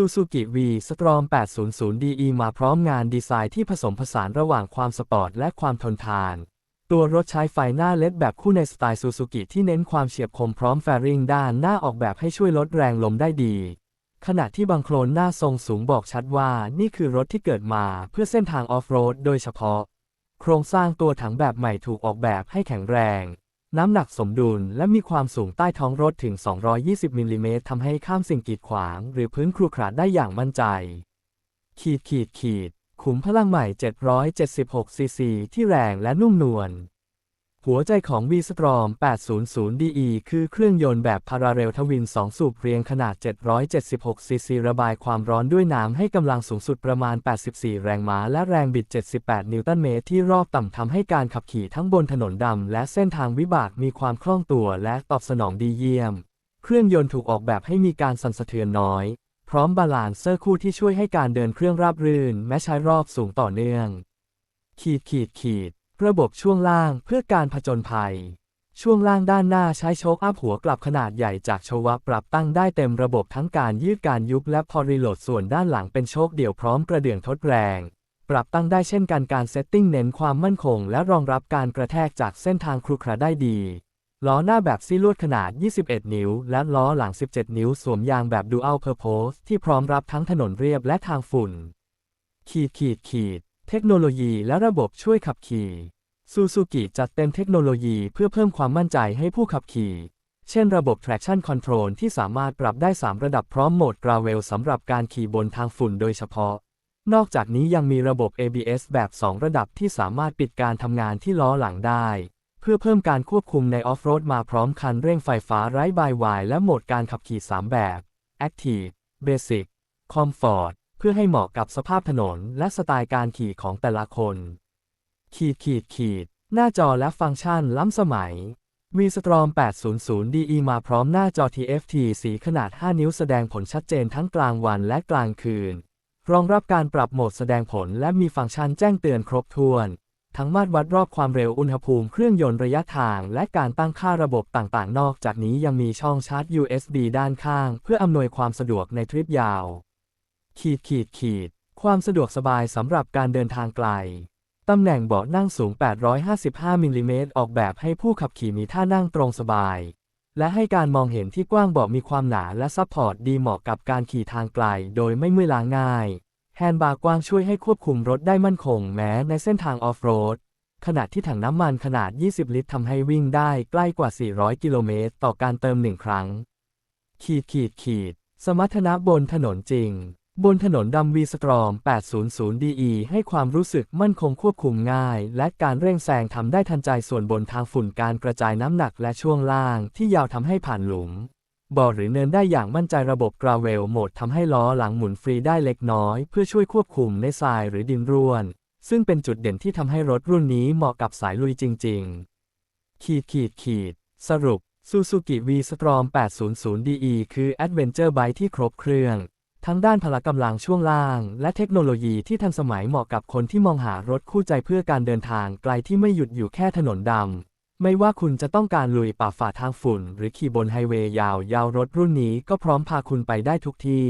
Suzuki V Strom 800 DE มาพร้อมงานดีไซน์ที่ผสมผสานระหว่างความสปอร์ตและความทนทาน ตัวรถใช้ไฟหน้าเล็ดแบบคู่ในสไตล์ Suzuki ที่เน้นความเฉียบคมพร้อมแฟริงด้านหน้าออกแบบให้ช่วยลดแรงลมได้ดี ขณะที่บังโคลนหน้าทรงสูงบอกชัดว่านี่คือรถที่เกิดมาเพื่อเส้นทางออฟโรดโดยเฉพาะ โครงสร้างตัวถังแบบใหม่ถูกออกแบบให้แข็งแรง น้ำหนักสมดุลและมีความสูงใต้ท้องรถถึง 220มิลลิเมตรทำให้ข้ามสิ่งกีดขวาง หรือพื้นครุขระได้อย่างมั่นใจ ขีดขีดขีด ขุมพลังใหม่ 776 ซีซี ที่แรงและนุ่มนวล หัวใจของ V-Strom 800 DE คือเครื่องยนต์แบบพาราเรลทวิน 2 สูบเรียงขนาด 776 ซีซีระบายความร้อนด้วยน้ำให้กำลังสูงสุดประมาณ 84 แรงม้า และแรงบิด 78 นิวตันเมตรที่รอบต่ำทำให้การขับขี่ทั้งบนถนนดำและเส้นทางวิบากมีความคล่องตัวและตอบสนองดีเยี่ยม เครื่องยนต์ถูกออกแบบให้มีการสั่นสะเทือนน้อย พร้อมบาลานเซอร์คู่ที่ช่วยให้การเดินเครื่องราบรื่น แม้ใช้รอบสูงต่อเนื่อง ขีดขีดขีด ระบบช่วงล่างเพื่อการผจญภัย ช่วงล่างด้านหน้าใช้โชคอัพหัวกลับขนาดใหญ่จากโชวะปรับตั้งได้เต็มระบบทั้งการยืดการยุบและพอรีโหลดส่วนด้านหลังเป็นโชคเดี่ยวพร้อมกระเดื่องทดแรง ปรับตั้งได้เช่นกันการเซตติ้งเน้นความมั่นคง และรองรับการกระแทกจากเส้นทางครุขระได้ดีล้อหน้าแบบซี่ลวดขนาด 21 นิ้ว และล้อหลัง 17 นิ้ว สวมยางแบบ Dual Purpose ที่พร้อมรับทั้งถนนเรียบและทางฝุ่น ขีดขีดขีด เทคโนโลยีและระบบช่วยขับขี่ซูซูกิจัดเต็มเทคโนโลยีเพื่อเพิ่มความมั่นใจให้ผู้ขับขี่ เช่นระบบ traction control ที่สามารถปรับได้ 3 ระดับพร้อมโหมด gravel สำหรับการขี่บนทางฝุ่นโดยเฉพาะ นอกจากนี้ยังมีระบบ ABS แบบ 2 ระดับที่สามารถปิดการทำงานที่ล้อหลังได้ เพื่อเพิ่มการควบคุมในออฟโรดมาพร้อมคันเร่งไฟฟ้าไร้บายวายและโหมดการขับขี่ 3 แบบ Active Basic Comfort เพื่อให้เหมาะกับสภาพถนนและสไตล์การขี่ของแต่ละคน ขีดขีดขีด หน้าจอและฟังก์ชันล้ำสมัย v s t r o m 800 DE มาพร้อมหน้าจอ TFT สีขนาด 5 นิ้วแสดงผลชัดเจนทั้งกลางวันและกลางคืน รองรับการปรับโหมดแสดงผลและมีฟังก์ชันแจ้งเตือนครบถ้วน ทั้งมาตรวัดรอบความเร็วอุณหภูมิเครื่องยนต์ระยะทาง และการตั้งค่าระบบต่างๆ นอกจากนี้ยังมีช่องชาร์จ USB ด้านข้าง เพื่ออำนวยความสะดวกในทริปยาว ขีดขีดขีด ความสะดวกสบายสำหรับการเดินทางไกล ตำแหน่งเบาะนั่งสูง 855มิลลิเมตรออกแบบให้ผู้ขับขี่มีท่านั่งตรงสบาย และให้การมองเห็นที่กว้างเบาะมีความหนาและซัพพอร์ตดีเหมาะกับการขี่ทางไกล โดยไม่เมื่อยล้าง่าย แฮนด์บาร์กว้างช่วยให้ควบคุมรถได้มั่นคงแม้ในเส้นทางออฟโรดขณะที่ถังน้ำมันขนาด 20 ลิตรทำให้วิ่งได้ใกล้กว่า 400 กิโลเมตร ต่อการเติมหนึ่งครั้ง ขีดขีดขีด สมรรถนะบนถนนจริง บนถนนดำวีสตรอม 800 DE ให้ความรู้สึกมั่นคงควบคุมง่าย และการเร่งแซงทำได้ทันใจส่วนบนทางฝุ่นการกระจายน้ำหนักและช่วงล่างที่ยาวทำให้ผ่านหลุมบ่อหรือเนินได้อย่างมั่นใจระบบกราเวลโหมดทำให้ล้อหลังหมุนฟรีได้เล็กน้อย เพื่อช่วยควบคุมในทรายหรือดินร่วน ซึ่งเป็นจุดเด่นที่ทำให้รถรุ่นนี้เหมาะกับสายลุยจริง ๆ ขีดขีดขีด สรุป Suzuki V-Strom 800 DE คือ Adventure Bike ที่ครบเครื่อง ทั้งด้านพละกำลังช่วงล่าง และเทคโนโลยีที่ทันสมัยเหมาะกับคนที่มองหารถคู่ใจเพื่อการเดินทางไกลที่ไม่หยุดอยู่แค่ถนนดำ ไม่ว่าคุณจะต้องการลุยป่าฝ่าทางฝุ่น หรือขี่บนไฮเวย์ยาว ยาวรถรุ่นนี้ก็พร้อมพาคุณไปได้ทุกที่